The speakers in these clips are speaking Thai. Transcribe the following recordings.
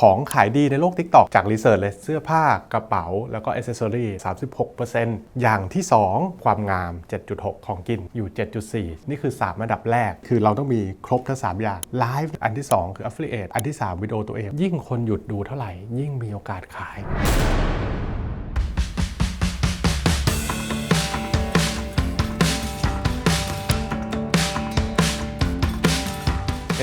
ของขายดีในโลก TikTok จากรีเสิร์ชเลยเสื้อผ้ากระเป๋า แล้วก็อ c เซสซอรี่36%อย่างที่ 2 ความงาม 7.6 ของกินอยู่ 7.4 นี่คือ 3 ระดับแรก คือเราต้องมีครบทั้ง 3 อย่างไลฟ์อันที่ 2 คือ Affiliate อันที่ 3 วิดีโอตัวเอง ยิ่งคนหยุดดูเท่าไหร่ ยิ่งมีโอกาสขาย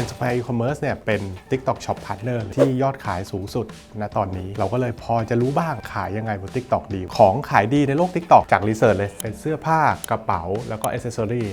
e n s p i r e E-commerce เนี่ยเป็น TikTok Shop Partner ที่ยอดขายสูงสุดณตอนนี้ เราก็เลยพอจะรู้บ้างขายยังไงบน TikTok ดี ของขายดีในโลก TikTok จากรีเสิร์ชเลยเป็นเสื้อผ้ากระเป๋า แล้วก็อ c เซสซอรี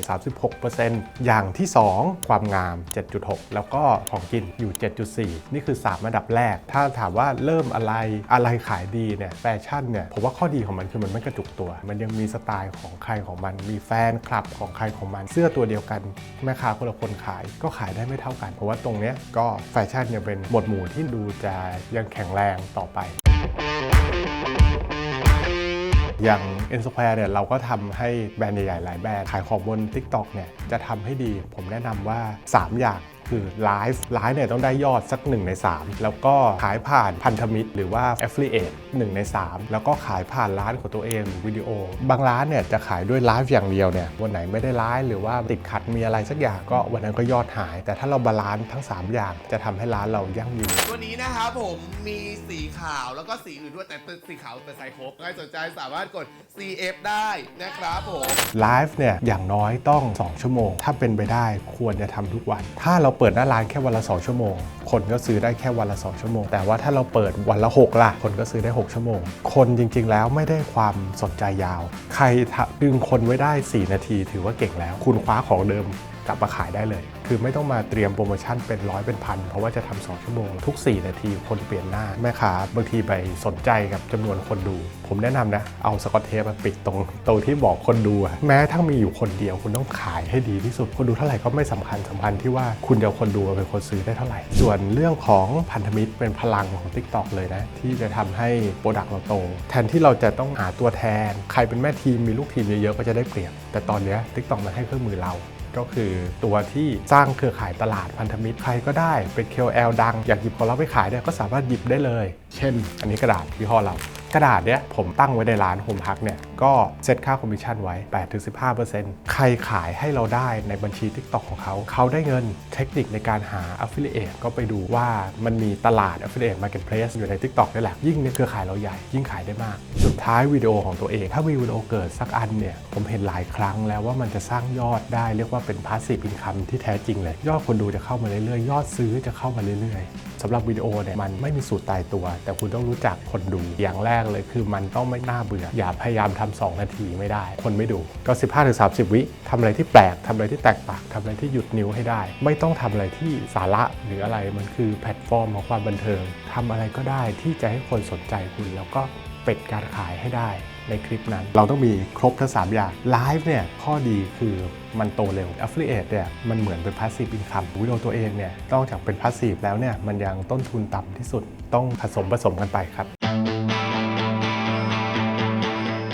36%อย่างที่ 2 ความงาม 7.6 แล้วก็ของกินอยู่ 7.4 นี่คือ3อันดับแรก ถ้าถามว่าเริ่มอะไรอะไรขายดีเนี่ยแฟชั่นเนี่ยผมว่าข้อดีของมันคือมันไม่กระจุกตัว มันยังมีสไตล์ของใครของมัน มีแฟนคลับของใครของมัน เสื้อตัวเดียวกัน แม่ค้าคนละคนขายก็ขายได้ไม่เท่ากันเพราะว่าตรงนี้ก็แฟชั่นยังเป็นหมวดหมู่ที่ดูจะยังแข็งแรงต่อไปอย่าง e n s q u a r e เนี่ยเราก็ทำให้แบรนด์ใหญ่ๆหลายแบรนด์ขายของบน TikTok เนี่ยจะทำให้ดี ผมแนะนำว่า 3 อย่าง คือไลฟ์ไลฟ์เนี่ยต้องได้ยอดสัก 1 ใน 3 แล้วก็ขายผ่านพันธมิตร หรือว่า Affiliate 1 ใน 3 แล้วก็ขายผ่านร้านของตัวเองวิดีโอ บางร้านเนี่ยจะขายด้วยไลฟ์อย่างเดียวเนี่ยวันไหนไม่ได้ไลฟ์หรือว่าติดขัดมีอะไรสักอย่างก็วันนั้นก็ยอดหาย แต่ถ้าเราบาลานซ์ทั้ง 3 อย่างจะทำให้ร้านเรายั่งยืนตัวนี้นะครับผมมีสีขาวแล้วก็สีอื่นด้วยแต่เป็นสีขาวเป็นไซส์ครบใครสนใจสามารถกด CF ได้นะครับผมไลฟ์เนี่ยอย่างน้อยต้อง 2 ชั่วโมง ถ้าเป็นไปได้ควรจะทำทุกวัน ถ้าเราเปิดหน้าร้านแค่วันละ 2 ชั่วโมง คนก็ซื้อได้แค่วันละ 2 ชั่วโมง แต่ว่าถ้าเราเปิดวันละ 6 ล่ะ คนก็ซื้อได้ 6 ชั่วโมง คนจริง ๆ แล้วไม่ได้ความสนใจยาว ใครดึงคนไว้ได้ 4 นาทีถือว่าเก่งแล้ว คุณคว้าของเดิม กลับมาขายได้เลย คือไม่ต้องมาเตรียมโปรโมชั่นเป็นร้อยเป็นพัน เพราะว่าจะทำสองชั่วโมง ทุก 4 นาทีคนเปลี่ยนหน้าแม่ค้าบางทีไปสนใจกับจำนวนคนดู ผมแนะนำนะ เอาสกอตเทปมาปิดตรงตรงที่บอกคนดูอะแม้ทั้งมีอยู่คนเดียวคุณต้องขายให้ดีที่สุด คนดูเท่าไหร่ก็ไม่สำคัญสำคัญที่ว่าคุณจะคนดูเป็นคนซื้อได้เท่าไหร่ ส่วนเรื่องของพันธมิตรเป็นพลังของ TikTok เลยนะ ที่จะทำให้โปรดักต์เราโต แทนที่เราจะต้องหาตัวแทน ใครเป็นแม่ทีมมีลูกทีมเยอะๆก็จะได้เปรียบแต่ตอนนี้ย TikTok มันให้เครื่องมือเรา ก็คือตัวที่สร้างเครือข่ายตลาดพันธมิตรใครก็ได้เป็น KOL ดัง อยากหยิบของเราไปขายเนี่ยก็สามารถหยิบได้เลย เช่น อันนี้กระดาษยี่ห้อเรา กระดาษเนี้ยผมตั้งไว้ในร้านโฮมพักเนี่ยก็เซตค่าคอมมิชชั่นไว้ 8-15%ใครขายให้เราได้ในบัญชี TikTok ของเขา เขาได้เงินเทคนิคในการหา Affiliate ก็ไปดูว่ามันมีตลาด Affiliate Marketplace อยู่ใน TikTok นี่แหละ ยิ่งในเครือข่ายเราใหญ่ ยิ่งขายได้มาก สุดท้ายวิดีโอของตัวเอง ถ้ามีวิดีโอเกิดสักอันเนี่ย ผมเห็นหลายครั้งแล้วว่ามันจะสร้างยอดได้เรียกว่าเป็น passive income ที่แท้จริงเลย ยอดคนดูจะเข้ามาเรื่อยๆ ยอดซื้อจะเข้ามาเรื่อยๆ สำหรับวิดีโอเนี่ยมันไม่มีสูตรตายตัว แต่คุณต้องรู้จักคนดูอย่างแรกเลยคือมันต้องไม่น่าเบื่อ อย่าพยายามทำ2นาทีไม่ได้ คนไม่ดูก็ 15-30 วิทำอะไรที่แปลกทำอะไรที่แตกต่างทำอะไรที่หยุดนิ้วให้ได้ ไม่ต้องทำอะไรที่สาระหรืออะไรมันคือแพลตฟอร์มของความบันเทิงทำอะไรก็ได้ที่จะให้คนสนใจคุณแล้วก็ เป็ดการขายให้ได้ในคลิปนั้น เราต้องมีครบทั้ง 3 อย่างไลฟ์เนี่ยข้อดีคือมันโตเร็ว Affiliate เนี่ยมันเหมือนเป็น Passive Income วิดีโอตัวเองเนี่ยนอกจากเป็น Passive แล้วเนี่ยมันยังต้นทุนต่ำที่สุดต้องผสมผสมกันไปครับ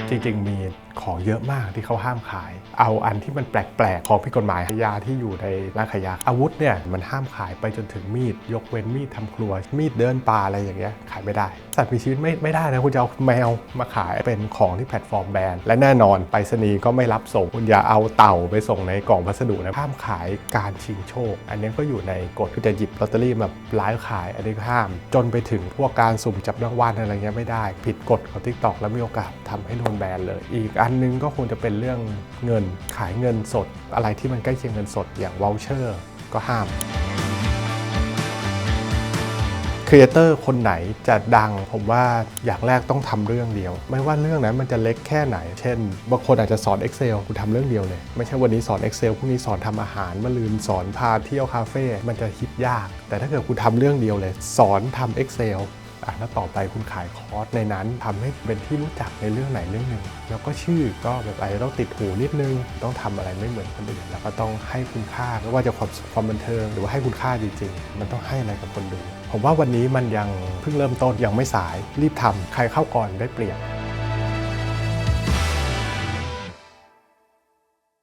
จริง ๆ มี ของเยอะมากที่เขาห้ามขาย เอาอันที่มันแปลกๆ ของผิดกฎหมายยาที่อยู่ในร้านขายยาอาวุธเนี่ยมันห้ามขายไปจนถึงมีด ยกเว้นมีดทำครัว มีดเดินป่าอะไรอย่างเงี้ยขายไม่ได้ สัตว์มีชีวิตไม่ไม่ได้นะคุณจะเอาแมวมาขายเป็นของที่แพลตฟอร์มแบรนด์และแน่นอนไปรษณีย์ก็ไม่รับส่งคุณอย่าเอาเต่าไปส่งในกล่องพัสดุนะห้ามขายการชิงโชค อันนี้ก็อยู่ในกฎคือจะหยิบลอตเตอรี่มาไลฟ์ขายอันนี้ก็ห้าม จนไปถึงพวกการสุ่มจับรางวัลอะไรเงี้ยไม่ได้ ผิดกฎของ TikTok แล้วมีโอกาสทำให้โดนแบนเลยอีกอันนึงก็คงจะเป็นเรื่องเงินขายเงินสด อะไรที่มันใกล้เคียงเงินสดอย่างวอลเชอร์ก็ห้ามครีเอเตอร์คนไหนจะดังผมว่าอย่างแรกต้องทำเรื่องเดียว ไม่ว่าเรื่องนั้นมันจะเล็กแค่ไหน เช่น บางคนอาจจะสอน Excel คุณทำเรื่องเดียวเลย ไม่ใช่วันนี้สอน Excel พรุ่งนี้สอนทำอาหารมะลืนสอนพาเที่ยวคาเฟ่มันจะคิดยาก แต่ถ้าเกิดคุณทำเรื่องเดียวเลย สอนทำ Excel แล้วต่อไปคุณขายคอร์สในนั้นทำให้เป็นที่รู้จักในเรื่องไหนเรื่องหนึ่ง แล้วก็ชื่อก็แบบอาจจะต้องติดหูนิดนึง ต้องทำอะไรไม่เหมือนคนอื่นแล้วก็ต้องให้คุณค่าไม่ว่าจะความความบันเทิง หรือว่าให้คุณค่าจริงๆ มันต้องให้อะไรกับคนดู ผมว่าวันนี้มันยังเพิ่งเริ่มต้นยังไม่สายรีบทำใครเข้าก่อนได้เปรียบ